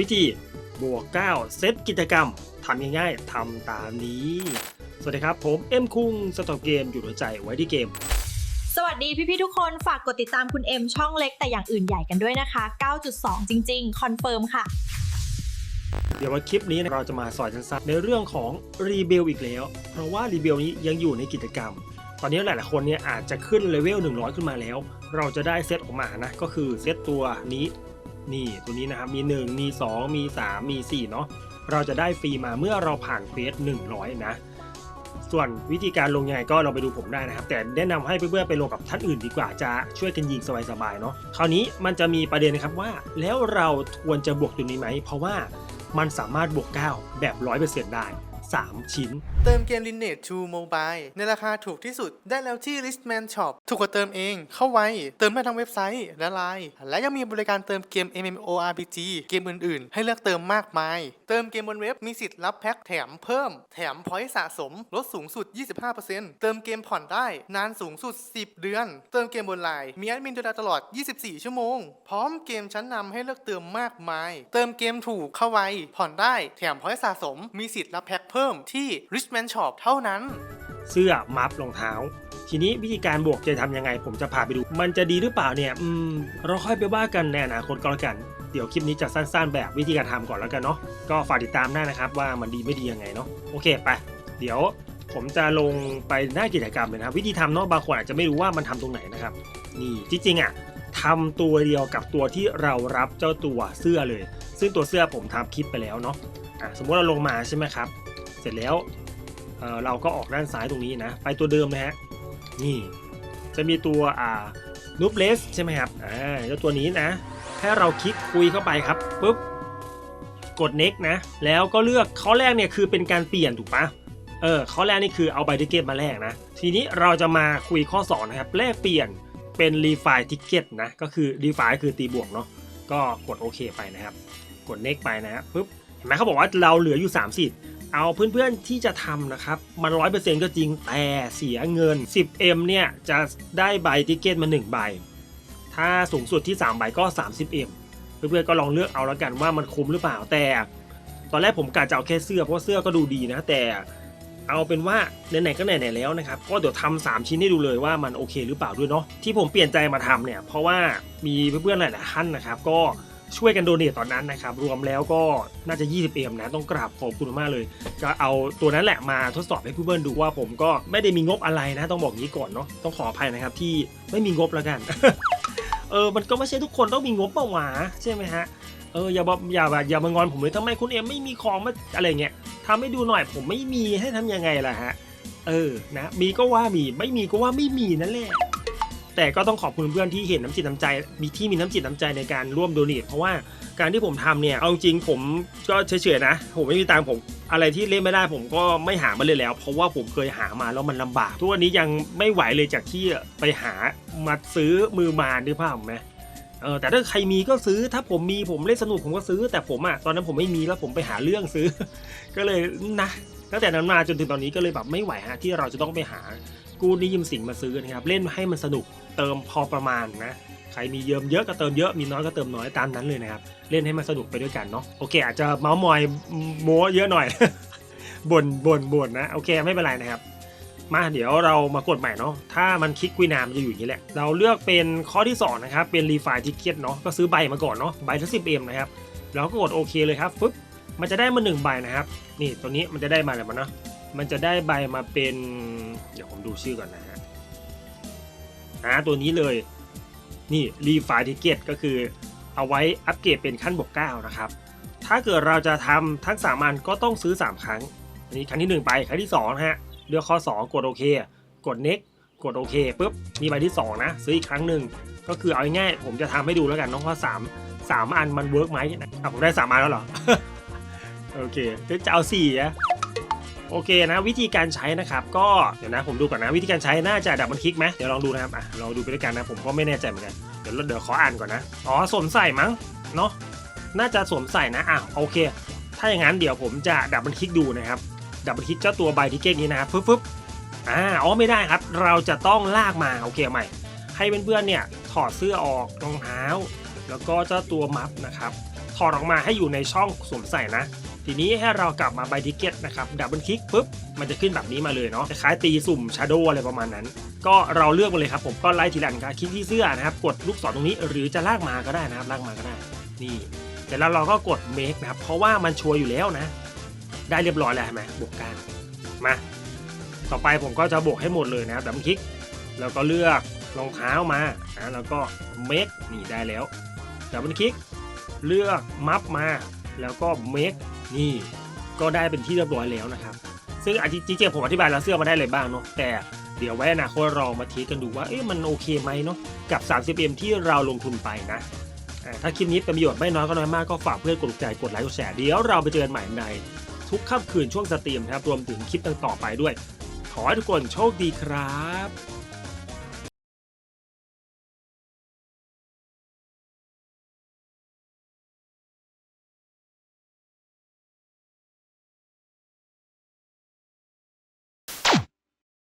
วิธีบวก 9 เซตกิจกรรมทำง่ายๆทำตามนี้ สวัสดีครับ ผมเอ็มคุงสตอเกมอยู่หัวใจไว้ที่เกม สวัสดีพี่ๆทุกคนฝากกดติดตามคุณเอ็มช่องเล็กแต่อย่างอื่นใหญ่กันด้วยนะคะ 9.2 จริง ๆ คอนเฟิร์มค่ะ เดี๋ยววันคลิปนี้เราจะมาสอนสั้นๆในเรื่องของรีเบลอีกแล้ว เพราะว่ารีเบลนี้ยังอยู่ในกิจกรรม ตอนนี้หลายๆคนเนี่ยอาจจะขึ้นเลเวล100 ขึ้นมาแล้ว เราจะได้เซตออกมานะก็คือเซตตัวนี้ นี่ตัวนี้นะครับมี 1 มี 2 มี 3 มี4เนาะเราจะได้ฟรีมาเมื่อเราผ่านเควส100 นะ ส่วนวิธีการลงยังไงก็เราไปดูผมได้นะครับ แต่แนะนำให้เพื่อนๆไปลงกับท่านอื่นดีกว่าจะช่วยกันยิงสบายๆเนาะคราวนี้มันจะมีประเด็นนะครับว่า แล้วเราควรจะบวกตัวนี้ไหม เพราะว่ามันสามารถบวก 9 แบบ 100%ได้ 3 ชิ้น เติมเกม Lineage 2 Mobile ในราคาถูกที่สุดได้แล้วที่ Listman Shop ถูกกว่าเติมเองเข้าไวเติมได้ทั้งเว็บไซต์และไลน์และยังมีบริการเติมเกม MMORPG เกมอื่นๆ ให้เลือกเติมมากมาย เติมเกมบนเว็บมีสิทธิ์รับแพ็คแถมเพิ่ม แถมพอยต์สะสม ลดสูงสุด 25%เติมเกมผ่อนได้นานสูงสุด 10 เดือน เติมเกมบนไลน์มีแอดมินดูแลตลอด 24 ชั่วโมง พร้อมเกมชั้นนำให้เลือกเติมมากมาย เติมเกมถูกเข้าไวผ่อนได้แถมพอยต์สะสม มีสิทธิ์รับแพ็คเพิ่มที่ Man Shop เท่านั้น เสื้อมัฟรองเท้า ทีนี้วิธีการบวกจะทำยังไง ผมจะพาไปดู มันจะดีหรือเปล่าเนี่ยอืมเราค่อยไปว่ากันในอนาคตก็แล้วกัน เดี๋ยวคลิปนี้จะสั้นๆ แบบวิธีการทำก่อนแล้วกันเนาะก็ฝากติดตามได้นะครับว่ามันดีไม่ดียังไงเนาะโอเคไป เดี๋ยวผมจะลงไปหน้ากิจกรรมเลยนะครับวิธีทำเนาะบางคนอาจจะไม่รู้ว่ามันทำตรงไหนนะครับนี่จริงอะทำตัวเดียวกับตัวที่เรารับเจ้าตัวเสื้อเลย ซึ่งตัวเสื้อผมทำคลิปไปแล้วเนาะอะสมมติเราลงมาใช่ไหมครับ เสร็จแล้ว เเราก็ออกด้านซ้ายตรงนี้นะ ไปตัวเดิมนะฮะ นี่ จะมีตัวอ่านูบเลสใช่ไหมครับ อ่าเจ้าตัวนี้นะแค่เราคลิกคุยเข้าไปครับปุ๊บ กด next นะ แล้วก็เลือกข้อแรกเนี่ยคือเป็นการเปลี่ยนถูกปะเออข้อแรกนี่คือเอาใบทิเกตมาแลกนะ ทีนี้เราจะมาคุยข้อสองนะครับ แลกเปลี่ยนเป็นรีไฟทิเกตนะ ก็คือรีไฟคือตีบวกเนาะ ก็กดโอเคไปนะครับ กด next ไปนะฮะปุ๊บ เห็นไหมเขาบอกว่าเราเหลืออยู่3สิทธิ์ เอาเพื่อนๆที่จะทำนะครับ มันร้อยเปอร์เซ็นต์ก็จริงแต่เสียเงิน 10M เนี่ยจะได้ใบติเกตมา 1 ใบ ถ้าสูงสุดที่ 3 ใบก็ 30M เพื่อนๆก็ลองเลือกเอาแล้วกันว่ามันคุ้มหรือเปล่าแต่ ตอนแรกผมกะจะเอาแค่เสื้อเพราะเสื้อก็ดูดีนะ แต่เอาเป็นว่าไหนๆก็ไหนๆแล้วนะครับก็เดี๋ยวทำสามชิ้นให้ดูเลยว่ามันโอเคหรือเปล่าด้วยเนาะที่ผมเปลี่ยนใจมาทำเนี่ยเพราะว่ามีเพื่อนๆหลายๆท่านนะครับ ก็ ช่วยกันโดเนทตอนนั้นนะครับ รวมแล้วก็น่าจะ 20 เอ็มนะ ต้องกราบขอบคุณมากเลย ก็เอาตัวนั้นแหละมาทดสอบให้เพื่อนๆดูว่าผมก็ไม่ได้มีงบอะไรนะ ต้องบอกงี้ก่อนเนาะต้องขออภัยนะครับที่ไม่มีงบแล้วกัน เออมันก็ไม่ใช่ทุกคนต้องมีงบเปล่าวะใช่ไหมฮะเอออย่าบอกอย่าแบบอย่ามางอนผมเลยทำไมคุณเอ็มไม่มีของมาอะไรเงี้ยทำให้ดูหน่อยผมไม่มีให้ทำยังไงล่ะฮะเออนะมีก็ว่ามีไม่มีก็ว่าไม่มีนั่นแหละ แต่ก็ต้องขอบคุณเพื่อนที่เห็นน้ำจิตน้ำใจ มีที่มีน้ำจิตน้ำใจในการร่วมโดเนทเพราะว่าการที่ผมทำเนี่ย เอาจริงผมก็เฉยๆนะ ผมไม่มีตังผมอะไรที่เล่นไม่ได้ผมก็ไม่หามาเลยแล้ว เพราะว่าผมเคยหามาแล้วมันลำบาก ทุกวันนี้ยังไม่ไหวเลยจากที่ไปหามาซื้อมือมาด้วยภาพไหมเออแต่ถ้าใครมีก็ซื้อถ้าผมมีผมเล่นสนุกผมก็ซื้อ แต่ผมอะตอนนั้นผมไม่มีแล้วผมไปหาเรื่องซื้อ ก็เลยนะตั้งแต่นั้นมาจนถึงตอนนี้ก็เลยแบบไม่ไหวฮะที่เราจะต้องไปหา กู้นี้ยืมสินมาซื้อนะครับเล่นให้มันสนุกเติมพอประมาณนะใครมีเยิมเยอะก็เติมเยอะมีน้อยก็เติมน้อยตามนั้นเลยนะครับเล่นให้มันสนุกไปด้วยกันเนาะโอเค อาจจะเมาส์มอยโม้เยอะหน่อยบ่นบ่นบ่นนะโอเคไม่เป็นไรนะครับ มาเดี๋ยวเรามากดใหม่เนาะถ้ามันคลิกคุยนามจะอยู่อย่างนี้แหละ เราเลือกเป็นข้อที่สองนะครับเป็นรีไฟล์ทิเก็ตเนาะก็ซื้อใบมาก่อนเนาะใบละสิบเอ็มนะครับแล้วก็กดโอเคเลยครับฟึบมันจะได้มาหนึ่งใบนะครับ นี่ตัวนี้มันจะได้มาอะไรมาเนาะ มันจะได้ใบมาเป็น เดี๋ยวผมดูชื่อก่อนนะฮะอ่าตัวนี้เลยนี่รีไฟล์ทิเก็ตก็คือเอาไว้อัปเกรดเป็นขั้นบวก9นะครับ ถ้าเกิดเราจะทำทั้งสามอันก็ต้องซื้อ 3 ครั้ง อันนี้ครั้งที่ 1 ไป ครั้งที่2นะฮะเลือกข้อ 2 กดโอเค กด next กดโอเคปุ๊บมีใบที่ 2 นะ ซื้ออีกครั้งหนึ่งก็คือเอาง่ายผมจะทำให้ดูแล้วกันน้องข้อ 3 3 อันมันเวิร์กไหมอะผมได้ 3 อันแล้วเหรอ โอเคจะเอา4อะ โอเคนะวิธีการใช้นะครับก็เดี๋ยวนะผมดูก่อนนะวิธีการใช้น่าจะดับมันคลิกไหมเดี๋ยวลองดูนะครับอะลองดูไปด้วยกันนะผมก็ไม่แน่ใจเหมือนกันเดี๋ยวเดี๋ยวขออ่านก่อนนะอ๋อสวมใส่มั้งเนาะน่าจะสวมใส่นะอะโอเค ถ้าอย่างนั้นเดี๋ยวผมจะดับมันคลิกดูนะครับดับเบิลคลิกเจ้าตัวใบทิเก็ตนี้นะครับฟึบฟึบอ่าอ๋อไม่ได้ครับ เราจะต้องลากมาโอเคใหม่ ให้เพื่อนๆเนี่ยถอดเสื้อออกรองเท้า แล้วก็เจ้าตัวมัฟนะครับถอดออกมาให้อยู่ในช่องสวมใส่นะ ทีนี้ให้เรากลับมาใบทิเก็ตนะครับดับเบิลคลิกปุ๊บมันจะขึ้นแบบนี้มาเลยเนาะคล้ายตีสุ่มชาโดอะไรประมาณนั้น ก็เราเลือกมาเลยครับผมก็ไล่ทีละอันครับคลิกที่เสื้อนะครับกดลูกศรตรงนี้หรือจะลากมาก็ได้นะครับลากมาก็ได้ นี่เสร็จแล้วเราก็กด make นะครับเพราะว่ามันชัวร์อยู่แล้วนะ ได้เรียบร้อยแล้วใช่ไหมบวกกลางมาต่อไปผมก็จะบวกให้หมดเลยนะครับดับเบิลคลิกแล้วก็เลือกรองเท้ามานะแล้วก็ make นี่ได้แล้วดับเบิลคลิกเลือกมัฟมาแล้วก็ make นี่ก็ได้เป็นที่เรียบร้อยแล้วนะครับ ซึ่งอาทิจริงๆผมอธิบายแล้วเสื้อมาได้เลยบ้างเนาะแต่เดี๋ยวไว้อนาคตเรามาเทสกันดูว่าเอ๊ะมันโอเคไหมเนาะกับ 30M ที่เราลงทุนไปนะถ้าคลิปนี้เป็นประโยชน์ไม่น้อยก็น้อยมากก็ฝากเพื่อนกดใจกดไลค์กดแชร์เดี๋ยวเราไปเจอกันใหม่ในทุกค่ำคืนช่วงสตรีมนะครับรวมถึงคลิปต่างๆไปด้วย ขอให้ทุกคนโชคดีครับ